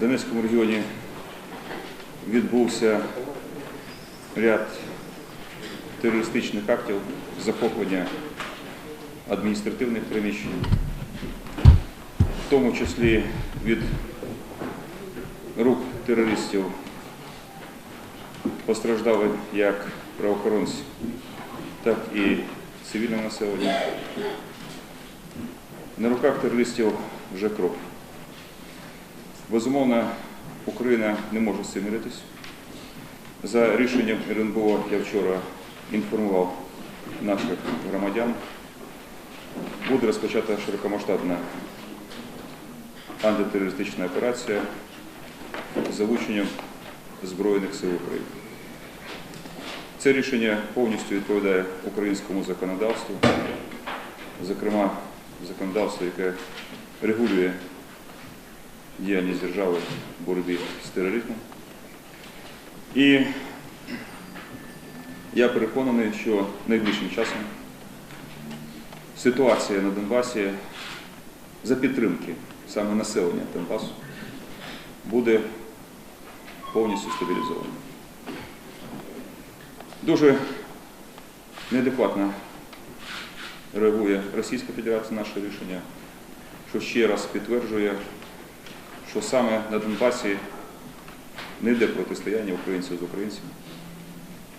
В Донецькому регіоні відбувся ряд терористичних актів захоплення адміністративних приміщень, в тому числі від рук терористів постраждали як правоохоронці, так і цивільне населення. На руках терористів вже кров. Безумовно, Україна не може з цим миритись. За рішенням РНБО я вчора інформував наших громадян. Буде розпочата широкомасштабна антитерористична операція з залученням Збройних сил України. Це рішення повністю відповідає українському законодавству, зокрема законодавству, яке регулює діяльність держави в боротьбі з тероризмом. І я переконаний, що найближчим часом ситуація на Донбасі за підтримки саме населення Донбасу буде повністю стабілізована. Дуже неадекватно реагує Російська Федерація на наше рішення, що ще раз підтверджує, що саме на Донбасі не йде протистояння українців з українцями,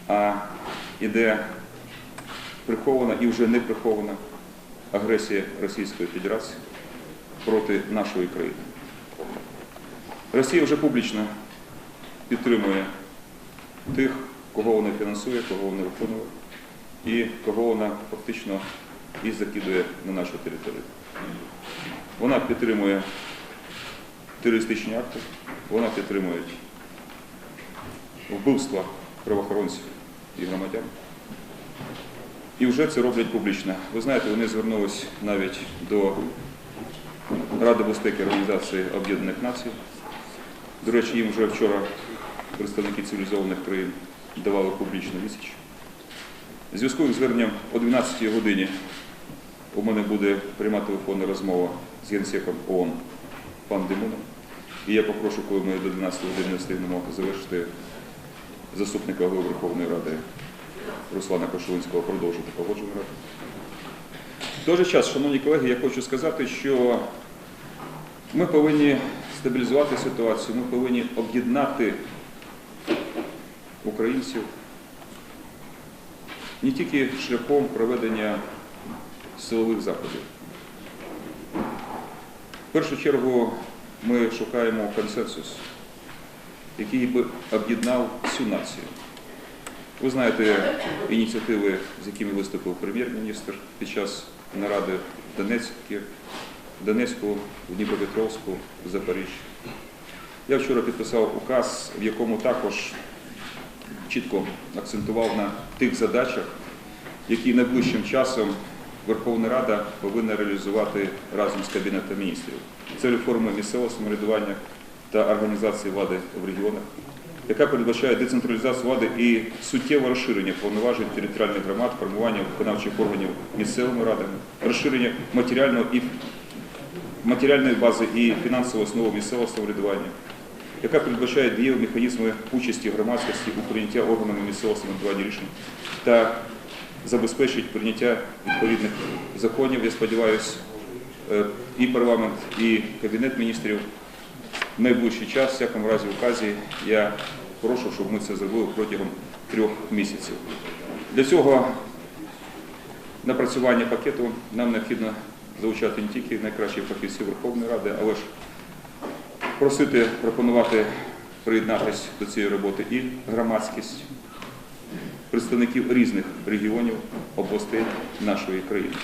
а йде прихована і вже не прихована агресія Російської Федерації проти нашої країни. Росія вже публічно підтримує тих, кого вона фінансує, кого вона виконує, і кого вона фактично і закидує на нашу територію. Вона підтримує терористичні акти, вона підтримує вбивства правоохоронців і громадян. І вже це роблять публічно. Ви знаєте, вони звернулись навіть до Ради безпеки Організації Об'єднаних Націй. До речі, їм вже вчора представники цивілізованих країн давали публічну відсіч. Зв'язку з зверненням о 12 годині у мене буде пряма телефонна розмова з генсеком ООН пан Димоном. І я попрошу, коли ми до 12 години встигнемо завершити заступника голови Верховної Ради Руслана Кошулинського продовжити погоджувати раду. В той же час, шановні колеги, я хочу сказати, що ми повинні стабілізувати ситуацію, ми повинні об'єднати українців не тільки шляхом проведення силових заходів. В першу чергу ми шукаємо консенсус, який би об'єднав всю націю. Ви знаєте ініціативи, з якими виступив прем'єр-міністр під час наради в Донецькі, Донецьку, в Дніпропетровську, в Запоріжжі. Я вчора підписав указ, в якому також чітко акцентував на тих задачах, які найближчим часом Верховна Рада повинна реалізувати разом з Кабінетом міністрів. Це реформа місцевого самоврядування та організації влади в регіонах, яка передбачає децентралізацію влади і суттєве розширення повноважень територіальних громад, формування виконавчих органів місцевими радами, розширення матеріального і матеріальної бази і фінансової основи місцевого самоврядування, яка передбачає дієві механізми участі громадськості у прийнятті органами місцевого самоврядування рішень та забезпечить прийняття відповідних законів. Я сподіваюся, е, і парламент, і кабінет міністрів в найближчий час, в всякому разі, в указі, я прошу, щоб ми це зробили протягом трьох місяців. Для цього напрацювання пакету нам необхідно залучати не тільки найкращі фахівці Верховної Ради, але ж просити, пропонувати приєднатися до цієї роботи і громадськість, представників різних регіонів, областей нашої країни.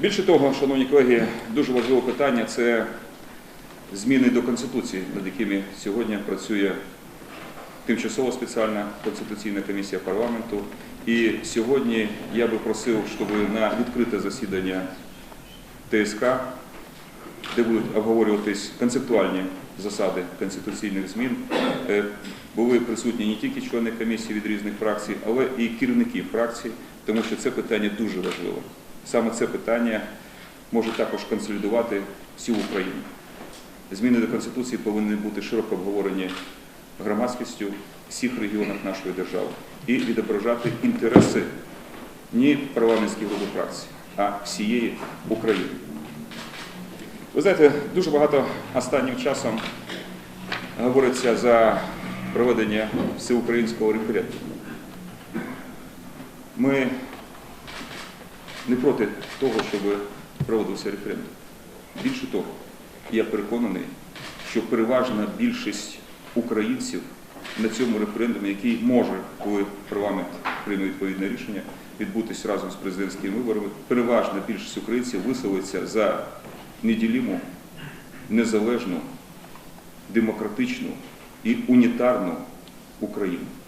Більше того, шановні колеги, дуже важливе питання це зміни до Конституції, над якими сьогодні працює тимчасова спеціальна конституційна комісія парламенту. І сьогодні я би просив, щоб на відкрите засідання ТСК, де будуть обговорюватись концептуальні засади конституційних змін, е, були присутні не тільки члени комісії від різних фракцій, але і керівники фракцій, тому що це питання дуже важливе. Саме це питання може також консолідувати всю Україну. зміни до Конституції повинні бути широко обговорені громадськістю всіх регіонах нашої держави і відображати інтереси не парламентських груп фракцій, а всієї України. Ви знаєте, дуже багато останнім часом говориться за проведення всеукраїнського референдуму. Ми не проти того, щоб проводився референдум. Більше того, я переконаний, що переважна більшість українців на цьому референдумі, який може, коли парламент прийме відповідне рішення, відбутися разом з президентськими виборами, переважна більшість українців висловиться за неділіму, незалежну, демократичну і унітарну Україну.